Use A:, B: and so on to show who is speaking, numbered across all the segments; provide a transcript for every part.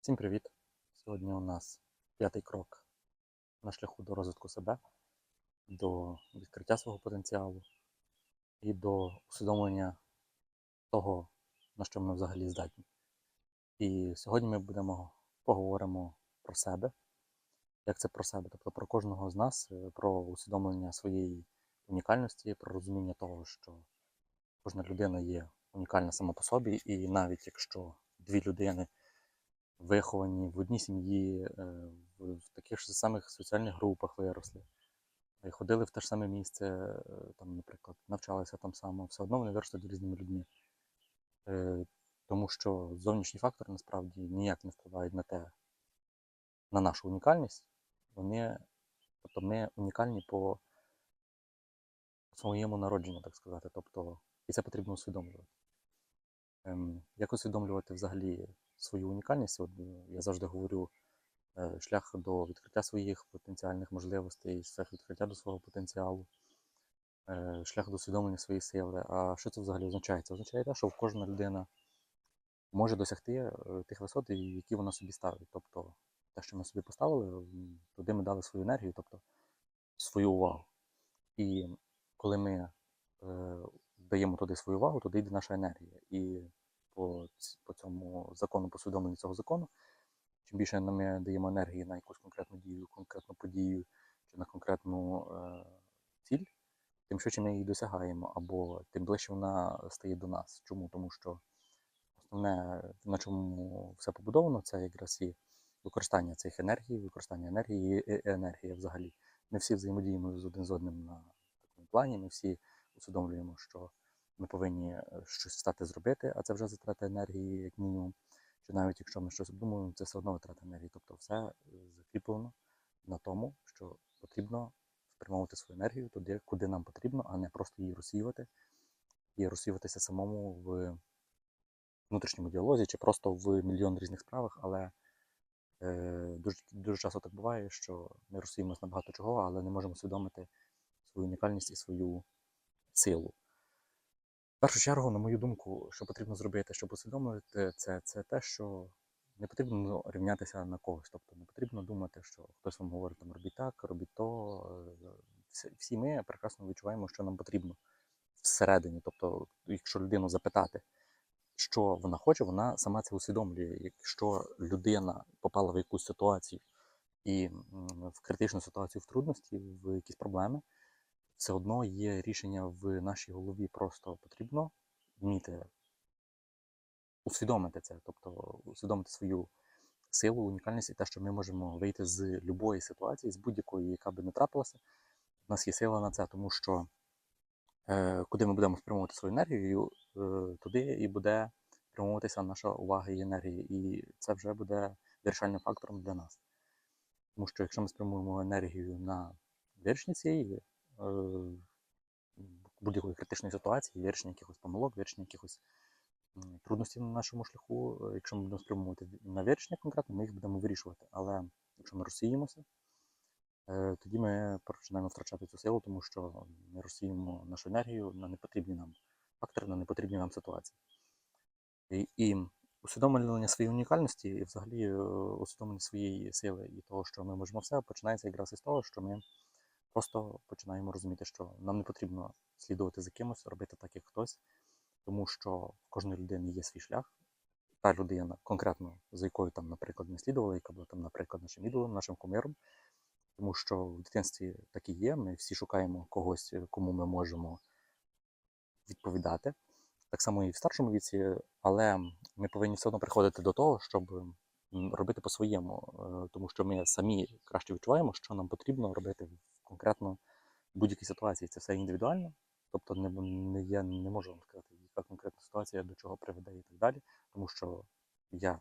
A: Всім привіт! Сьогодні у нас п'ятий крок на шляху до розвитку себе, до відкриття свого потенціалу і до усвідомлення того, на що ми взагалі здатні. І сьогодні ми будемо поговоримо про себе, як це про себе, тобто про кожного з нас, е, про усвідомлення своєї унікальності, про розуміння того, що кожна людина є унікальна сама по собі, і навіть якщо дві людини виховані в одній сім'ї, е, в таких ж самих соціальних групах виросли, і ходили в те ж саме місце, е, там, наприклад, навчалися там само, все одно вони виростуть різними людьми. Е, Тому що зовнішній фактор насправді ніяк не впливають на те, на нашу унікальність. Вони, тобто ми унікальні по своєму народженню, так сказати. Тобто, і це потрібно усвідомлювати. Ем, Як усвідомлювати взагалі свою унікальність? От, е, я завжди говорю, е, шлях до відкриття своїх потенціальних можливостей, шлях відкриття до свого потенціалу, е, шлях до усвідомлення своєї сили. А що це взагалі означає? Це означає те, що кожна людина може досягти тих висот, які вона собі ставить. Тобто те, що ми собі поставили, туди ми дали свою енергію, тобто свою увагу. І коли ми даємо туди свою увагу, туди йде наша енергія. І по, по цьому закону, по усвідомленню цього закону, чим більше ми даємо енергії на якусь конкретну дію, конкретну подію чи на конкретну е, ціль, тим швидше ми її досягаємо, або тим ближче вона стає до нас. Чому? Тому що основне, на чому все побудовано, це якраз і використання цих енергій, використання енергії і енергія взагалі. Ми всі взаємодіємо з один з одним на такому плані, ми всі усвідомлюємо, що ми повинні е, щось встати зробити, а це вже затрата енергії, як мінімум. Чи навіть якщо ми щось обдумуємо, це все одно витрата енергії. Тобто все е, закріплено на тому, що потрібно спрямовувати свою енергію туди, куди нам потрібно, а не просто її розсіювати і розсіюватися самому в внутрішньому діалозі чи просто в мільйон різних справах, але е, дуже, дуже часто так буває, що ми розсіюємося на багато чого, але не можемо усвідомити свою унікальність і свою силу. В першу чергу, на мою думку, що потрібно зробити, щоб усвідомити це, це те, що не потрібно рівнятися на когось. Тобто не потрібно думати, що хтось вам говорить там робіть так, робіть то. Всі ми прекрасно відчуваємо, що нам потрібно всередині. Тобто, якщо людину запитати, що вона хоче, вона сама це усвідомлює. Якщо людина попала в якусь ситуацію і в критичну ситуацію в трудності, в якісь проблеми, все одно є рішення в нашій голові. Просто потрібно вміти усвідомити це, тобто усвідомити свою силу, унікальність і те, що ми можемо вийти з будь-якої ситуації, з будь-якої, яка би не трапилася. У нас є сила на це, тому що е, куди ми будемо спрямовувати свою енергію, е, туди і буде спрямовуватися наша увага і енергія. І це вже буде вирішальним фактором для нас. Тому що якщо ми спрямуємо енергію на вирішення цієї будь-якої критичної ситуації, вирішення якихось помилок, вирішення якихось трудностей на нашому шляху, е, якщо ми будемо спрямовувати на вирішення конкретно, ми їх будемо вирішувати. Але якщо ми розсіємося, е, тоді ми починаємо втрачати цю силу, тому що ми розсіємо нашу енергію на непотрібні нам фактори, на непотрібні нам ситуації. І, і усвідомлення своєї унікальності, і взагалі е, усвідомлення своєї сили і того, що ми можемо все, починається якраз із того, що ми просто починаємо розуміти, що нам не потрібно слідувати за кимось, робити так, як хтось, тому що в кожної людини є свій шлях. Та людина, конкретно за якою там, наприклад, ми слідували, яка була там, наприклад, нашим ідолом, нашим кумиром. Тому що в дитинстві так і є. Ми всі шукаємо когось, кому ми можемо відповідати. Так само і в старшому віці, але ми повинні все одно приходити до того, щоб робити по-своєму, е, тому що ми самі краще відчуваємо, що нам потрібно робити в будь-якій ситуації. Це все індивідуально. Тобто не, не, я не можу вам сказати, яка конкретна ситуація до чого приведе і так далі, тому що я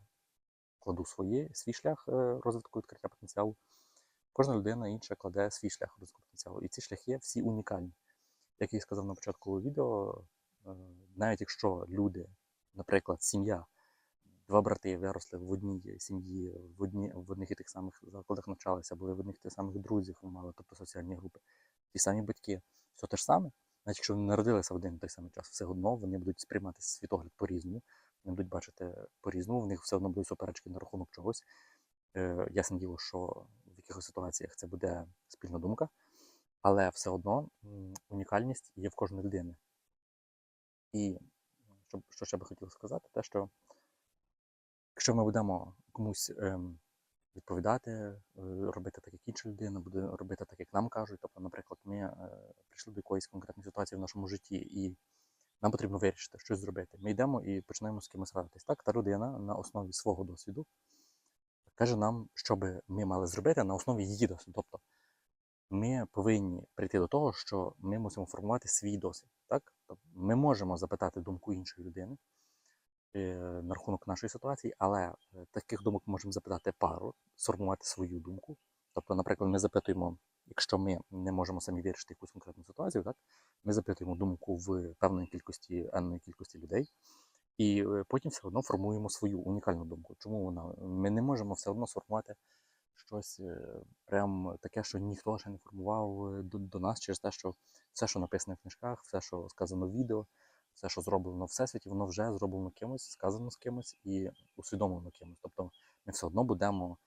A: кладу своє, свій шлях е, розвитку відкриття потенціалу. Кожна людина інша кладе свій шлях розвитку потенціалу. І ці шляхи всі унікальні. Як я сказав на початку відео, е, навіть якщо люди, наприклад, сім'я, два брати виросли в одній сім'ї, в, одні, в одних і тих самих закладах навчалися, були в одних і тих самих друзів, мали, тобто соціальні групи, ті самі батьки, все те ж саме, навіть якщо вони народилися в один і той самий час, все одно вони будуть сприймати світогляд по-різному, не будуть бачити по-різному, в них все одно будуть суперечки на рахунок чогось. Е, Ясне діло, що в якихось ситуаціях це буде спільна думка, але все одно унікальність є в кожної людини. І що, що ще би хотів сказати, те, що якщо ми будемо комусь ем, відповідати, е, робити так, як інша людина, буде робити так, як нам кажуть. Тобто, наприклад, ми е, прийшли до якоїсь конкретної ситуації в нашому житті, і нам потрібно вирішити, щось зробити. Ми йдемо і починаємо з кимось радитись. Так, та людина на основі свого досвіду каже нам, що би ми мали зробити на основі її досвіду. Тобто ми повинні прийти до того, що ми мусимо формувати свій досвід. Так? Тобто ми можемо запитати думку іншої людини на рахунок нашої ситуації, але е, таких думок ми можемо запитати пару, сформувати свою думку. Тобто, наприклад, ми запитуємо, якщо ми не можемо самі вирішити якусь конкретну ситуацію, так? ми запитуємо думку в певної кількості енної кількості людей, і е, потім все одно формуємо свою унікальну думку. Чому вона? Ми не можемо все одно сформувати щось е, прям таке, що ніхто ще не формував е, до, до нас через те, що все, що написано в книжках, все, що сказано в відео, все, що зроблено в всесвіті, воно вже зроблено кимось, сказано з кимось і усвідомлено кимось. Тобто ми все одно будемо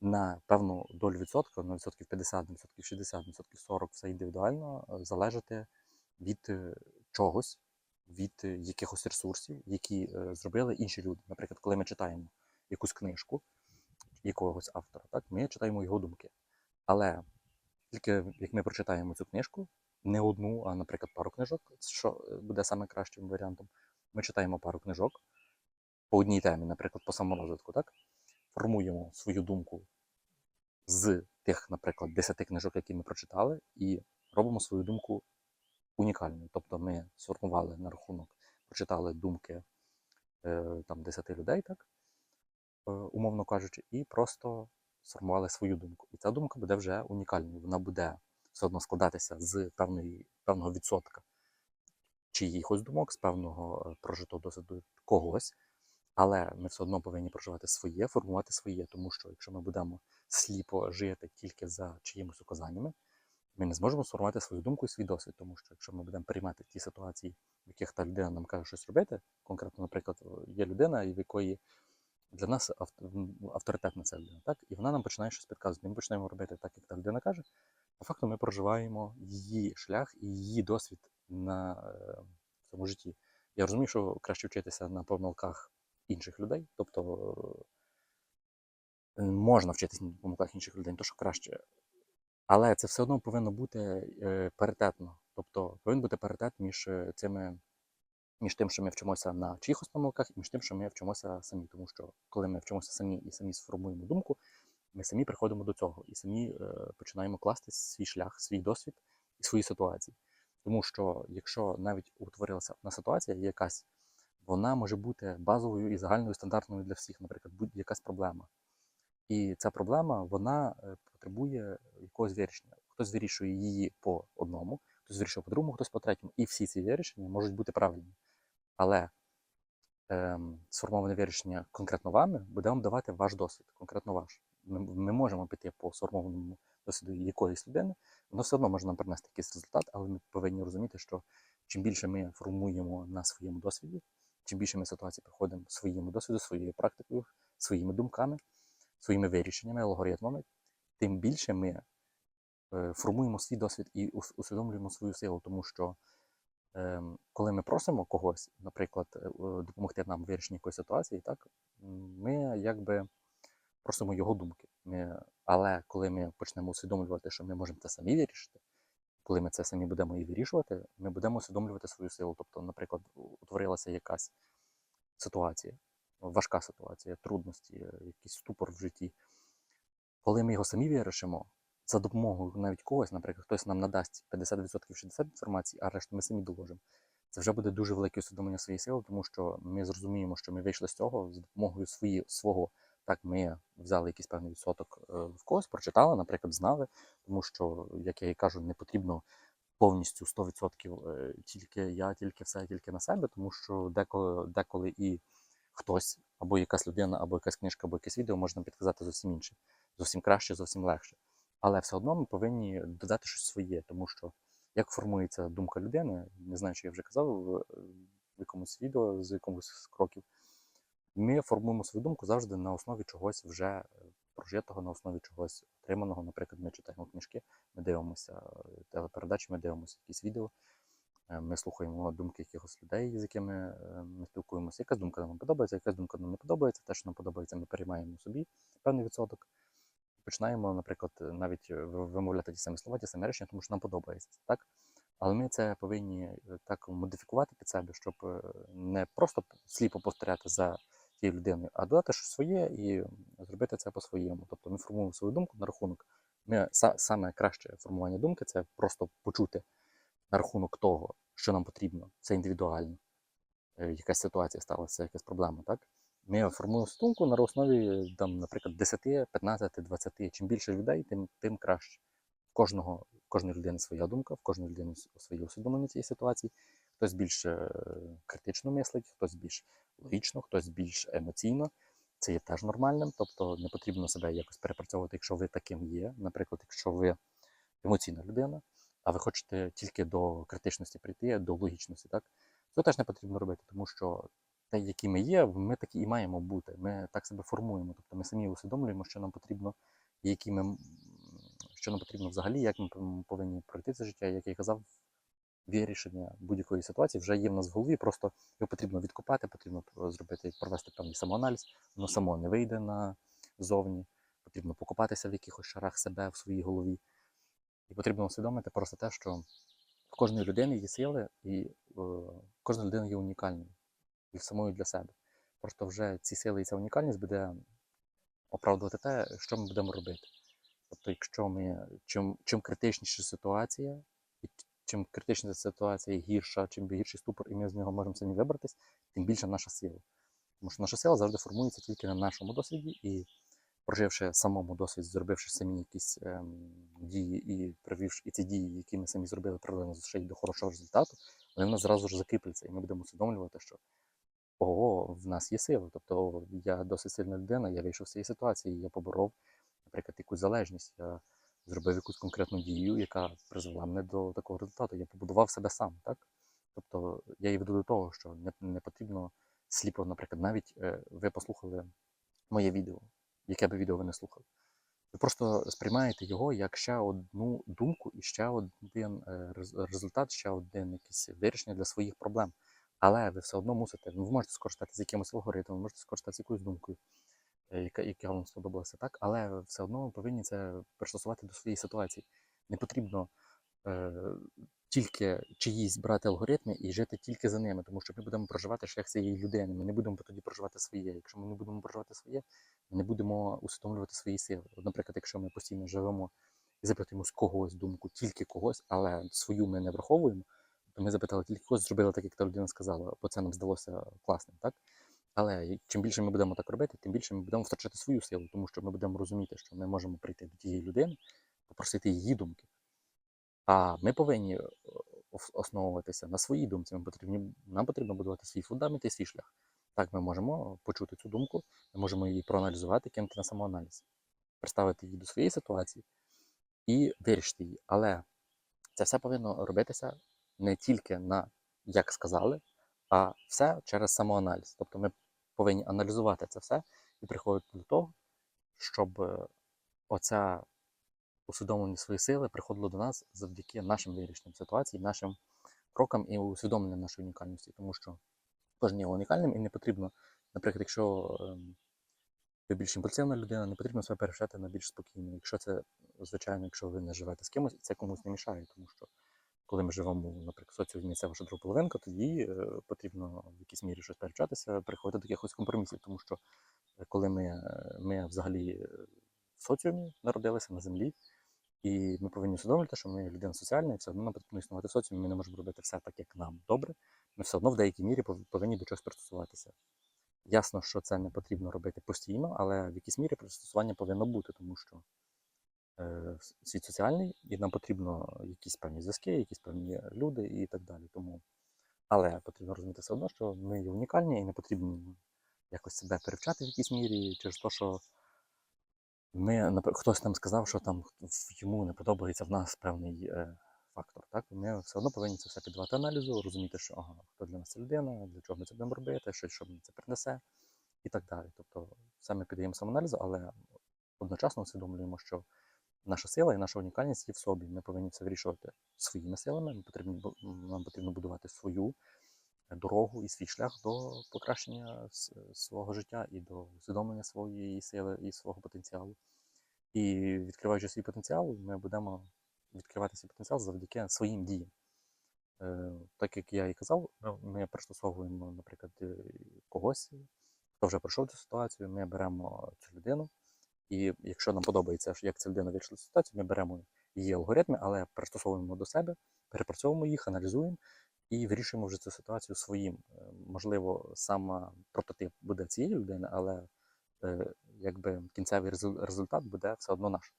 A: на певну долю відсотка, на відсотків 50, на відсотків 60, на відсотків 40, все індивідуально е, залежати від е, чогось, від е, якихось ресурсів, які зробили інші люди. Наприклад, коли ми читаємо якусь книжку якогось автора, так, ми читаємо його думки. Але тільки як ми прочитаємо цю книжку, не одну, а, наприклад, пару книжок, що е, буде саме кращим варіантом, ми читаємо пару книжок по одній темі, наприклад, по саморозвитку, так? формуємо свою думку з тих, наприклад, 10 книжок, які ми прочитали, і робимо свою думку унікальною. Тобто ми сформували на рахунок, прочитали думки е, там 10 людей, так, е, умовно кажучи, і просто сформували свою думку. І ця думка буде вже унікальною. Вона буде все одно складатися з певної, певного відсотка чиїхось думок, з певного е, прожитого досвіду когось. Але ми все одно повинні проживати своє, формувати своє, тому що якщо ми будемо сліпо жити тільки за чиїмось указаннями, ми не зможемо сформувати свою думку і свій досвід, тому що якщо ми будемо приймати ті ситуації, в яких та людина нам каже щось робити, конкретно, наприклад, є людина, в якої для нас авторитетна ця людина, так? І вона нам починає щось підказувати. Ми починаємо робити так, як та людина каже. По факту ми проживаємо її шлях і її досвід на е, цьому житті. Я розумію, що краще вчитися на помилках інших людей, тобто можна вчитися на помилках інших людей, то що краще. Але це все одно повинно бути е, паритетно. Тобто повинен бути паритет між е, цими, між тим, що ми вчимося на чиїхось помилках, і між тим, що ми вчимося самі. Тому що коли ми вчимося самі і самі сформуємо думку, ми самі приходимо до цього і самі е, починаємо класти свій шлях, свій досвід і свої ситуації. Тому що якщо навіть утворилася одна ситуація, якась, вона може бути базовою і загальною стандартною для всіх, наприклад, будь-якась проблема. І ця проблема вона е, потребує якогось вирішення. Хтось вирішує її по одному, хтось вирішує по другому, хтось по третьому. І всі ці вирішення можуть бути правильні. Але ем, сформоване вирішення конкретно вами буде вам давати ваш досвід, конкретно ваш. Ми, можемо піти по сформованому досвіду якоїсь людини, воно все одно може нам принести якийсь результат, але ми повинні розуміти, що чим більше ми формуємо на своєму досвіді, чим більше ми ситуації проходимо своєму досвіду, своєю практикою, своїми думками, своїми вирішеннями, алгоритмами, тим більше ми е, формуємо свій досвід і усвідомлюємо свою силу, тому що ем, коли ми просимо когось, наприклад, е, допомогти нам в вирішенні якоїсь ситуації, так, ми якби просимо його думки. Ми, але коли ми почнемо усвідомлювати, що ми можемо це самі вирішити, коли ми це самі будемо і вирішувати, ми будемо усвідомлювати свою силу. Тобто, наприклад, утворилася якась ситуація, важка ситуація, трудності, якийсь ступор в житті. Коли ми його самі вирішимо, за допомогою навіть когось, наприклад, хтось нам надасть 50% 60 інформації, а решту ми самі доложимо. Це вже буде дуже велике усвідомлення своєї сили, тому що ми зрозуміємо, що ми вийшли з цього за допомогою свої, свого. Так, ми взяли якийсь певний відсоток е, в когось, прочитали, наприклад, знали, тому що, як я і кажу, не потрібно повністю 100% е, тільки я, тільки все, тільки на себе, тому що деколи, деколи і хтось, або якась людина, або якась книжка, або якесь відео може нам підказати зовсім інше, зовсім краще, зовсім легше. Але все одно ми повинні додати щось своє, тому що як формується думка людини, не знаю, чи я вже казав в, в якомусь відео з якомусь кроків, ми формуємо свою думку завжди на основі чогось вже е, прожитого, на основі чогось отриманого. Наприклад, ми читаємо книжки, ми дивимося е, телепередачі, ми дивимося якісь відео, е, ми слухаємо думки якихось людей, з якими ми спілкуємося. Якась думка нам подобається, якась думка нам не подобається. Те, що нам подобається, ми переймаємо собі певний відсоток. Починаємо, наприклад, навіть вимовляти ті самі слова, ті самі речення, тому що нам подобається. Так? Але ми це повинні так модифікувати під себе, щоб не просто сліпо повторяти за тією людиною, а додати щось своє і зробити це по-своєму. Тобто ми формуємо свою думку на рахунок. Ми, саме краще формування думки це просто почути на рахунок того, що нам потрібно. Це індивідуально. Е, Якась ситуація сталася, якась проблема, так? Ми формуємо думку на основі, там, наприклад, 10, 15, 20. Чим більше людей, тим, тим краще. В кожного, в кожної людини своя думка, в кожної людини своє усвідомлення цієї ситуації. Хтось більш е, критично мислить, хтось більш логічно, хтось більш емоційно. Це є теж нормальним, тобто не потрібно себе якось перепрацьовувати, якщо ви таким є. Наприклад, якщо ви емоційна людина, а ви хочете тільки до критичності прийти, до логічності, так? Це теж не потрібно робити, тому що те, які ми є, ми такі і маємо бути. Ми так себе формуємо. Тобто ми самі усвідомлюємо, що нам потрібно, які ми, що нам потрібно взагалі, як ми пов- повинні пройти це життя, як я казав, вирішення будь-якої ситуації вже є в нас в голові. Просто його потрібно відкопати, потрібно зробити, провести певний самоаналіз, воно само не вийде назовні. Потрібно покопатися в якихось шарах себе в своїй голові. І потрібно усвідомити просто те, що в кожної людини є сили, і е, кожна людина є унікальною і самою для себе. Просто вже ці сили і ця унікальність буде оправдувати те, що ми будемо робити. Тобто, якщо ми чим, чим критичніша ситуація, чим критичніша ситуація гірша, чим гірший ступор, і ми з нього можемо самі вибратись, тим більша наша сила. Тому що наша сила завжди формується тільки на нашому досвіді, і проживши самому досвід, зробивши самі якісь ем, дії і провівши і ці дії, які ми самі зробили, привели нас ще й до хорошого результату, вони в нас зразу ж закріпляться, і ми будемо усвідомлювати, що ого, в нас є сила. Тобто я досить сильна людина, я вийшов з цієї ситуації, я поборов, наприклад, якусь залежність. Зробив якусь конкретну дію, яка призвела мене до такого результату. Я побудував себе сам, так? Тобто я і веду до того, що не, не потрібно сліпо, наприклад, навіть е, ви послухали моє відео, яке би відео ви не слухали. Ви просто сприймаєте його як ще одну думку і ще один е, результат, ще один якийсь вирішення для своїх проблем. Але ви все одно мусите, ну, ви можете скористатися якимось алгоритмом, можете скористатися якоюсь думкою, яка, яка вам сподобалася, так? Але все одно ви повинні це пристосувати до своєї ситуації. Не потрібно е, тільки чиїсь брати алгоритми і жити тільки за ними, тому що ми будемо проживати шлях цієї людини. Ми не будемо тоді проживати своє. Якщо ми не будемо проживати своє, ми не будемо усвідомлювати свої сили. Наприклад, якщо ми постійно живемо і запитуємо з когось думку, тільки когось, але свою ми не враховуємо, то ми запитали тільки когось, зробили так, як та людина сказала, бо це нам здалося класним, так? Але чим більше ми будемо так робити, тим більше ми будемо втрачати свою силу, тому що ми будемо розуміти, що ми можемо прийти до тієї людини, попросити її думки. А ми повинні е, основуватися на своїй думці. Ми потрібні, нам потрібно будувати свій фундамент і свій шлях. Так, ми можемо почути цю думку, ми можемо її проаналізувати, кинути на самоаналіз, представити її до своєї ситуації і вирішити її. Але це все повинно робитися не тільки на як сказали, а все через самоаналіз. Тобто ми повинні аналізувати це все і приходити до того, щоб е, оця усвідомлення своєї сили приходило до нас завдяки нашим вирішенням ситуацій, нашим крокам і усвідомленням нашої унікальності. Тому що кожен є унікальним і не потрібно, наприклад, якщо ем, ви більш імпульсивна людина, не потрібно себе перевчати на більш спокійно. Якщо це, звичайно, якщо ви не живете з кимось, і це комусь не мішає, тому що коли ми живемо, наприклад, соціумі, це ваша друга половинка, тоді е, потрібно в якійсь мірі щось перевчатися, приходити до якихось компромісів, тому що е, коли ми, е, ми взагалі в соціумі народилися на землі, і ми повинні усвідомлювати, що ми людина соціальна, і все одно нам потрібно існувати в соціумі, ми не можемо робити все так, як нам добре. Ми все одно в деякій мірі повинні до чогось пристосуватися. Ясно, що це не потрібно робити постійно, але в якійсь мірі пристосування повинно бути, тому що світ соціальний, і нам потрібно якісь певні зв'язки, якісь певні люди і так далі. Тому... Але потрібно розуміти все одно, що ми є унікальні і не потрібно якось себе перевчати в якійсь мірі через те, що ми, хтось нам сказав, що там йому не подобається в нас певний е, фактор. Так? Ми все одно повинні це все піддавати аналізу, розуміти, що ага, хто для нас ця людина, для чого ми це будемо робити, що, що мені це принесе. і так далі. Тобто, все ми піддаємо самоаналізу, але одночасно усвідомлюємо, що наша сила і наша унікальність є в собі. Ми повинні це вирішувати своїми силами. Ми потрібно, нам потрібно будувати свою дорогу і свій шлях до покращення свого життя і до усвідомлення своєї сили і свого потенціалу. І відкриваючи свій потенціал, ми будемо відкривати свій потенціал завдяки своїм діям. Е, Так як я і казав, ну, ми пристосовуємо, наприклад, е, когось, хто вже пройшов цю ситуацію, ми беремо цю людину, і якщо нам подобається, як ця людина вирішила ситуацію, ми беремо її алгоритми, але пристосовуємо до себе, перепрацьовуємо їх, аналізуємо і вирішуємо вже цю ситуацію своїм. Е, Можливо, саме прототип буде цієї людини, але е, якби кінцевий результат буде все одно наш.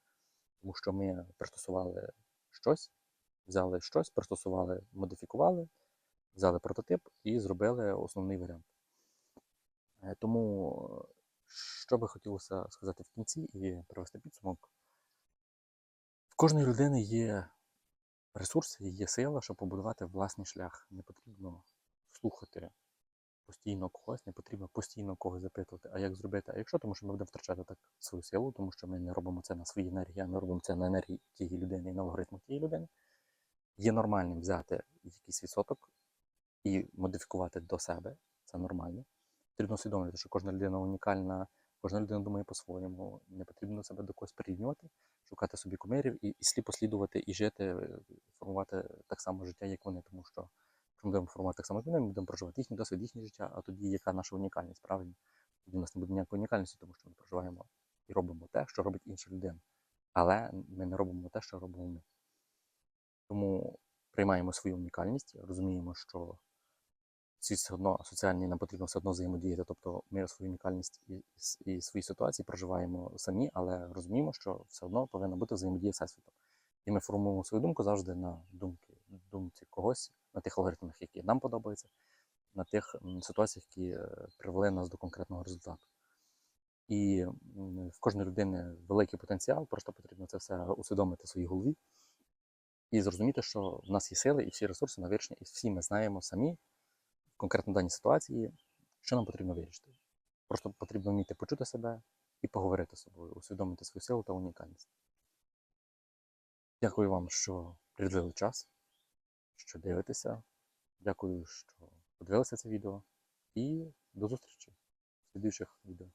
A: Тому що ми пристосували щось, взяли щось, пристосували, модифікували, взяли прототип і зробили основний варіант. Е, Тому, що би хотілося сказати в кінці і привести підсумок, в кожної людини є ресурси, є сила, щоб побудувати власний шлях. Не потрібно слухати постійно когось, не потрібно постійно когось запитувати, а як зробити, а якщо, тому що ми будемо втрачати так свою силу, тому що ми не робимо це на своїй енергії, а ми робимо це на енергії тієї людини і на алгоритмах тієї людини. Є нормальним взяти якийсь відсоток і модифікувати до себе. Це нормально. Потрібно усвідомлювати, що кожна людина унікальна, кожна людина думає по-своєму. Не потрібно себе до когось порівнювати, шукати собі кумирів і, і сліпо слідувати і жити, е, формувати так само життя, як вони. Тому що ми будемо формувати так само, ми будемо проживати їхній досвід, їхнє життя, а тоді яка наша унікальність, правильно? Тоді в нас не буде ніякої унікальності, тому що ми проживаємо і робимо те, що робить інша людина. Але ми не робимо те, що робимо ми. Тому приймаємо свою унікальність, розуміємо, що ці все одно соціальні нам потрібно все одно взаємодіяти. Тобто ми свою унікальність і, і, свої ситуації проживаємо самі, але розуміємо, що все одно повинна бути взаємодія всесвіту. І ми формуємо свою думку завжди на думки, думці когось, на тих алгоритмах, які нам подобаються, на тих ситуаціях, які е, привели нас до конкретного результату. І в кожної людини великий потенціал, просто потрібно це все усвідомити в своїй голові і зрозуміти, що в нас є сили і всі ресурси на вирішення, і всі ми знаємо самі конкретно даній ситуації, що нам потрібно вирішити. Просто потрібно вміти почути себе і поговорити з собою, усвідомити свою силу та унікальність. Дякую вам, що приділили час, що дивитеся. Дякую, що подивилися це відео. І до зустрічі в слідуючих відео.